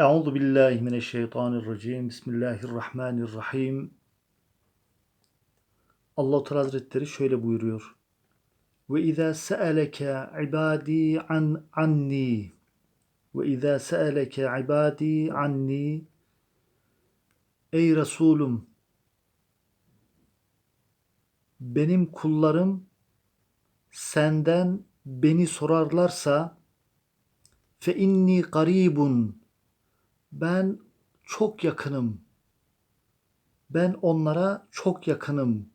Euzu billahi mineşşeytanirracim. Bismillahirrahmanirrahim. Allah Teala Hazretleri şöyle buyuruyor. Ve izâ se'eleke ibâdî an anni ve izâ se'eleke ibâdî anni Ey Resulüm benim kullarım senden beni sorarlarsa fe inni garibun ben çok yakınım. Ben onlara çok yakınım.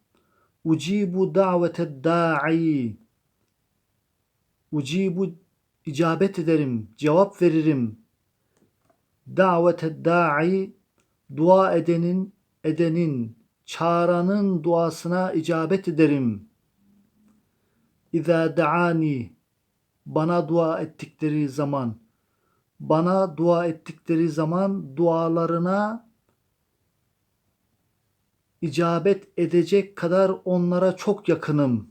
Ucibu davete da'i. Ucibu icabet ederim, cevap veririm. Davete da'i dua edenin edenin çağıranın duasına icabet ederim. İza daani bana dua ettikleri zaman bana dua ettikleri zaman dualarına icabet edecek kadar onlara çok yakınım.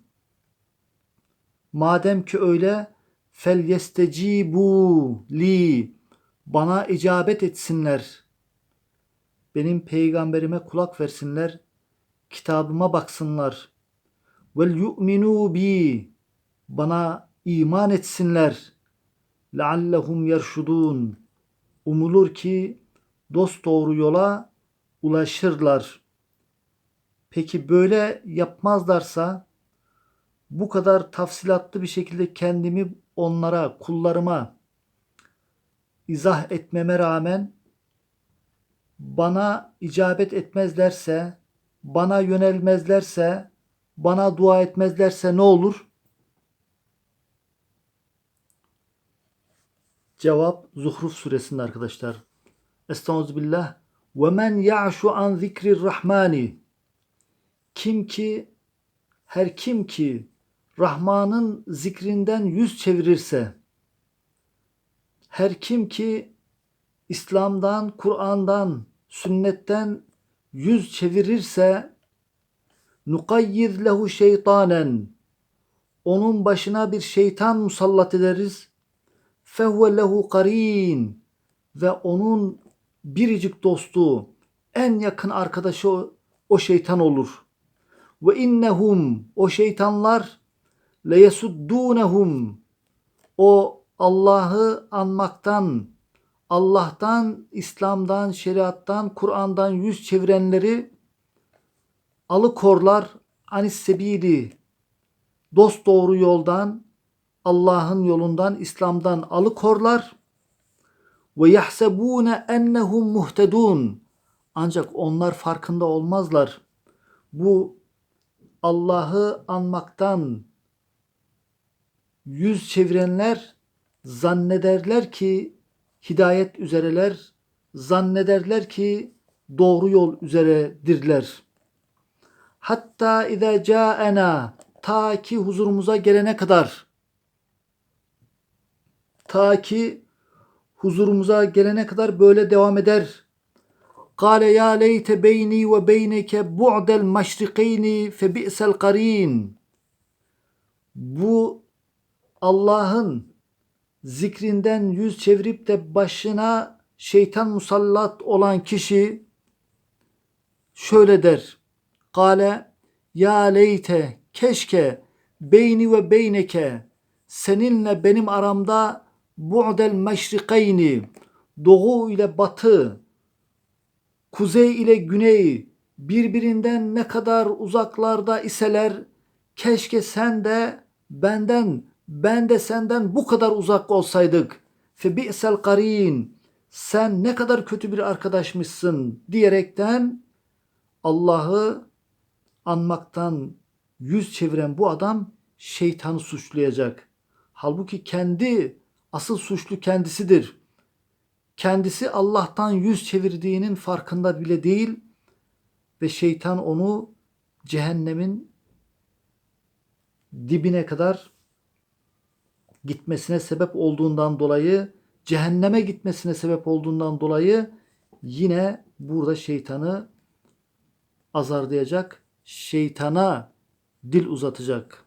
Madem ki öyle fel yestecibu li bana icabet etsinler. Benim peygamberime kulak versinler. Kitabıma baksınlar. Vel yu'minu bi bana iman etsinler. Leallehum yerşudun. Umulur ki dost doğru yola ulaşırlar. Peki böyle yapmazlarsa bu kadar tafsilatlı bir şekilde kendimi onlara, kullarıma izah etmeme rağmen bana icabet etmezlerse, bana yönelmezlerse, bana dua etmezlerse ne olur? Cevap Zuhruf suresinde arkadaşlar. Estağfirullah. Ve men ya'şu an zikrir rahmani. Kim ki her kim ki Rahman'ın zikrinden yüz çevirirse her kim ki İslam'dan, Kur'an'dan, sünnetten yüz çevirirse nukayyiz lehu şeytanen onun başına bir şeytan musallat ederiz fehve lehu karin ve onun biricik dostu en yakın arkadaşı o, şeytan olur. Ve innehum o şeytanlar le yesuddunehum o Allah'ı anmaktan Allah'tan, İslam'dan, şeriattan, Kur'an'dan yüz çevirenleri alıkorlar anis sebili dost doğru yoldan Allah'ın yolundan, İslam'dan alıkorlar ve yahsebune ennehum muhtedun. Ancak onlar farkında olmazlar. Bu Allah'ı anmaktan yüz çevirenler zannederler ki hidayet üzereler, zannederler ki doğru yol üzeredirler. Hatta izâ câena ta ki huzurumuza gelene kadar ta ki huzurumuza gelene kadar böyle devam eder. Kale ya leyte beyni ve beyneke bu'del meşrikeyni fe bi'sel karin. Bu Allah'ın zikrinden yüz çevirip de başına şeytan musallat olan kişi şöyle der. Kale ya leyte keşke beyni ve beyneke seninle benim aramda bu'del meşrikeyni doğu ile batı kuzey ile güney birbirinden ne kadar uzaklarda iseler keşke sen de benden ben de senden bu kadar uzak olsaydık fe bi'sel karin sen ne kadar kötü bir arkadaşmışsın diyerekten Allah'ı anmaktan yüz çeviren bu adam şeytanı suçlayacak. Halbuki kendi Asıl suçlu kendisidir. Kendisi Allah'tan yüz çevirdiğinin farkında bile değil ve şeytan onu cehennemin dibine kadar gitmesine sebep olduğundan dolayı cehenneme gitmesine sebep olduğundan dolayı yine burada şeytanı azarlayacak, şeytana dil uzatacak.